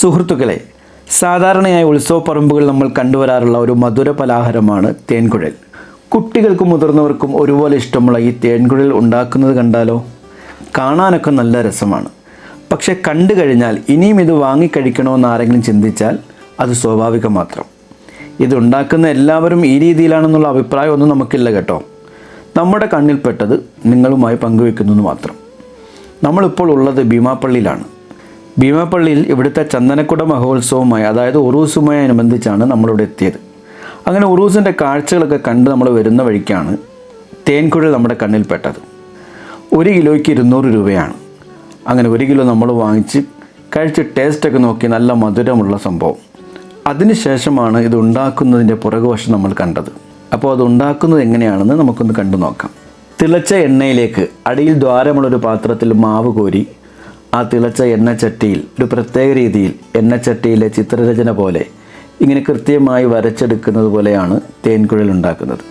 സുഹൃത്തുക്കളെ സാധാരണയായി ഉത്സവപ്പറമ്പുകൾ നമ്മൾ കണ്ടുവരാറുള്ള ഒരു മധുര പലഹാരമാണ് തേൻകുഴൽ. കുട്ടികൾക്കും മുതിർന്നവർക്കും ഒരുപോലെ ഇഷ്ടമുള്ള ഈ തേൻകുഴൽ ഉണ്ടാക്കുന്നത് കണ്ടാലോ? കാണാനൊക്കെ നല്ല രസമാണ്. പക്ഷെ കണ്ടു കഴിഞ്ഞാൽ ഇനിയും ഇത് വാങ്ങിക്കഴിക്കണമെന്ന് ആരെങ്കിലും ചിന്തിച്ചാൽ അത് സ്വാഭാവികം മാത്രം. ഇതുണ്ടാക്കുന്ന എല്ലാവരും ഈ രീതിയിലാണെന്നുള്ള അഭിപ്രായമൊന്നും നമുക്കില്ല കേട്ടോ. നമ്മുടെ കണ്ണിൽപ്പെട്ടത് നിങ്ങളുമായി പങ്കുവെക്കുന്നു എന്ന് മാത്രം. നമ്മളിപ്പോൾ ഉള്ളത് ഭീമാപ്പള്ളിയിലാണ്. ഭീമാപ്പള്ളിയിൽ ഇവിടുത്തെ ചന്ദനക്കുട മഹോത്സവവുമായി അതായത് ഉറൂസുമായി അനുബന്ധിച്ചാണ് നമ്മളിവിടെ എത്തിയത്. അങ്ങനെ ഉറൂസിന്റെ കാഴ്ചകളൊക്കെ കണ്ട് നമ്മൾ വരുന്ന വഴിക്കാണ് തേൻകുഴൽ നമ്മുടെ കണ്ണിൽപ്പെട്ടത്. ഒരു കിലോയ്ക്ക് ഇരുന്നൂറ് രൂപയാണ്. അങ്ങനെ ഒരു കിലോ നമ്മൾ വാങ്ങിച്ച് കഴിച്ച് ടേസ്റ്റൊക്കെ നോക്കി നല്ല മധുരമുള്ള സംഭവം. അതിനുശേഷമാണ് ഇത് ഉണ്ടാക്കുന്നതിന്റെ പുറകുവശം നമ്മൾ കണ്ടത്. അപ്പോൾ അത് ഉണ്ടാക്കുന്നത് എങ്ങനെയാണെന്ന് നമുക്കൊന്ന് കണ്ടു നോക്കാം. തിളച്ച എണ്ണയിലേക്ക് അടിയിൽ ദ്വാരമുള്ളൊരു പാത്രത്തിൽ മാവ് കോരി ആ തിളച്ച എണ്ണച്ചട്ടിയിൽ ഒരു പ്രത്യേക രീതിയിൽ എണ്ണച്ചട്ടിയിലെ ചിത്രരചന പോലെ ഇങ്ങനെ കൃത്യമായി വരച്ചെടുക്കുന്നത് പോലെയാണ് തേൻകുഴൽ ഉണ്ടാക്കുന്നത്.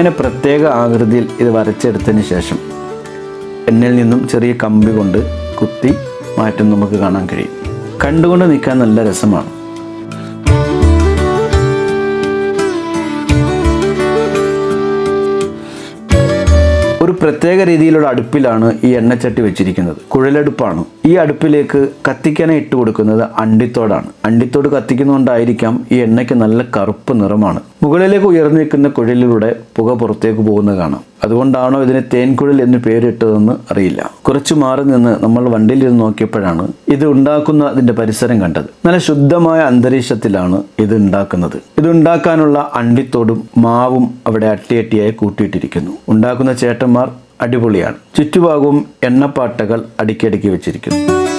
അങ്ങനെ പ്രത്യേക ആകൃതിയിൽ ഇത് വരച്ചെടുത്തതിന് ശേഷം എന്നിൽ നിന്നും ചെറിയ കമ്പി കൊണ്ട് കുത്തി മാറ്റം നമുക്ക് കാണാൻ കഴിയും. കണ്ടുകൊണ്ട് നിൽക്കാൻ നല്ല രസമാണ്. ഒരു പ്രത്യേക രീതിയിലുള്ള അടുപ്പിലാണ് ഈ എണ്ണച്ചട്ടി വെച്ചിരിക്കുന്നത്. കുഴലടുപ്പാണ്. ഈ അടുപ്പിലേക്ക് കത്തിക്കാനായി ഇട്ട് കൊടുക്കുന്നത് അണ്ടിത്തോടാണ്. അണ്ടിത്തോട് കത്തിക്കുന്നതുകൊണ്ടായിരിക്കാം ഈ എണ്ണയ്ക്ക് നല്ല കറുപ്പ് നിറമാണ്. മുകളിലേക്ക് ഉയർന്നു നിൽക്കുന്ന കുഴലിലൂടെ പുക പുറത്തേക്ക് പോകുന്നത് കാണാം. അതുകൊണ്ടാണോ ഇതിന് തേൻകുഴൽ എന്ന് പേരിട്ടതെന്ന് അറിയില്ല. കുറച്ചു മാറി നിന്ന് നമ്മൾ വണ്ടിയിൽ ഇരുന്ന് നോക്കിയപ്പോഴാണ് ഇത് ഉണ്ടാക്കുന്ന അതിന്റെ പരിസരം കണ്ടത്. നല്ല ശുദ്ധമായ അന്തരീക്ഷത്തിലാണ് ഇത് ഉണ്ടാക്കുന്നത്. ഇത് ഉണ്ടാക്കാനുള്ള അണ്ടിത്തോടും മാവും അവിടെ അട്ടിയട്ടിയായി കൂട്ടിയിട്ടിരിക്കുന്നു. ഉണ്ടാക്കുന്ന ചേട്ടന്മാർ അടിപൊളിയാണ്. ചുറ്റുഭാഗവും എണ്ണപ്പാട്ടകൾ അടുക്കിയടുക്കി വെച്ചിരിക്കുന്നു.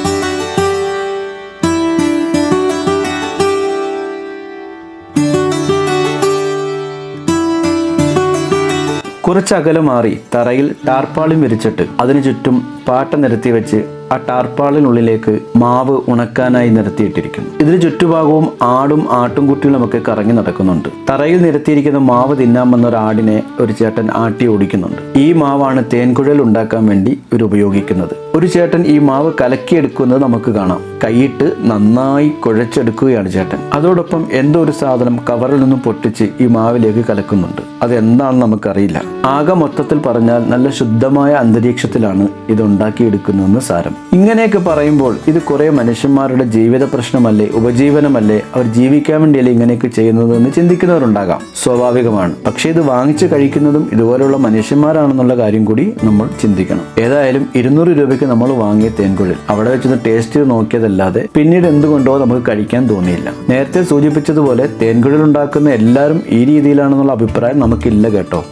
കുറച്ചകലെ മാറി തറയിൽ ടാർപ്പാളിൻ വിരിച്ചിട്ട് അതിനു ചുറ്റും പാട്ട നിരത്തി വെച്ച് ആ ടാർപ്പാളിനുള്ളിലേക്ക് മാവ് ഉണക്കാനായി നിരത്തിയിട്ടിരിക്കുന്നു. ഇതിന് ചുറ്റുഭാഗവും ആടും ആട്ടുംകുട്ടികളും ഒക്കെ കറങ്ങി നടക്കുന്നുണ്ട്. തറയിൽ നിരത്തിയിരിക്കുന്ന മാവ് തിന്നാൻ വന്ന ഒരു ആടിനെ ഒരു ചേട്ടൻ ആട്ടി ഓടിക്കുന്നുണ്ട്. ഈ മാവാണ് തേൻകുഴൽ ഉണ്ടാക്കാൻ വേണ്ടി ഇവർ ഉപയോഗിക്കുന്നത്. ഒരു ചേട്ടൻ ഈ മാവ് കലക്കിയെടുക്കുന്നത് നമുക്ക് കാണാം. കൈയിട്ട് നന്നായി കുഴച്ചെടുക്കുകയാണ് ചേട്ടൻ. അതോടൊപ്പം എന്തോ ഒരു സാധനം കവറിൽ നിന്നും പൊട്ടിച്ച് ഈ മാവിലേക്ക് കലക്കുന്നുണ്ട്. അതെന്താണെന്ന് നമുക്കറിയില്ല. ആകെ മൊത്തത്തിൽ പറഞ്ഞാൽ നല്ല ശുദ്ധമായ അന്തരീക്ഷത്തിലാണ് ഇത് ഉണ്ടാക്കിയെടുക്കുന്നതെന്ന് സാരം. ഇങ്ങനെയൊക്കെ പറയുമ്പോൾ ഇത് കുറേ മനുഷ്യന്മാരുടെ ജീവിത പ്രശ്നമല്ലേ ഉപജീവനമല്ലേ അവർ ജീവിക്കാൻ വേണ്ടിയല്ലേ ഇങ്ങനെയൊക്കെ ചെയ്യുന്നതെന്ന് ചിന്തിക്കുന്നവരുണ്ടാകാം. സ്വാഭാവികമാണ്. പക്ഷേ ഇത് വാങ്ങിച്ച് കഴിക്കുന്നതും ഇതുപോലെയുള്ള മനുഷ്യന്മാരാണെന്നുള്ള കാര്യം കൂടി നമ്മൾ ചിന്തിക്കണം. ഏതായാലും ഇരുന്നൂറ് രൂപയ്ക്ക് നമ്മൾ വാങ്ങിയ തേൻകുഴൽ അവിടെ വെച്ചൊന്ന് ടേസ്റ്റ് ചെയ്ത് നോക്കിയതല്ലാതെ പിന്നീട് എന്തുകൊണ്ടോ നമുക്ക് കഴിക്കാൻ തോന്നിയില്ല. നേരത്തെ സൂചിപ്പിച്ചതുപോലെ തേൻകുഴൽ ഉണ്ടാക്കുന്ന എല്ലാവരും ഈ രീതിയിലാണെന്നുള്ള അഭിപ്രായം നമുക്കില്ല കേട്ടോ.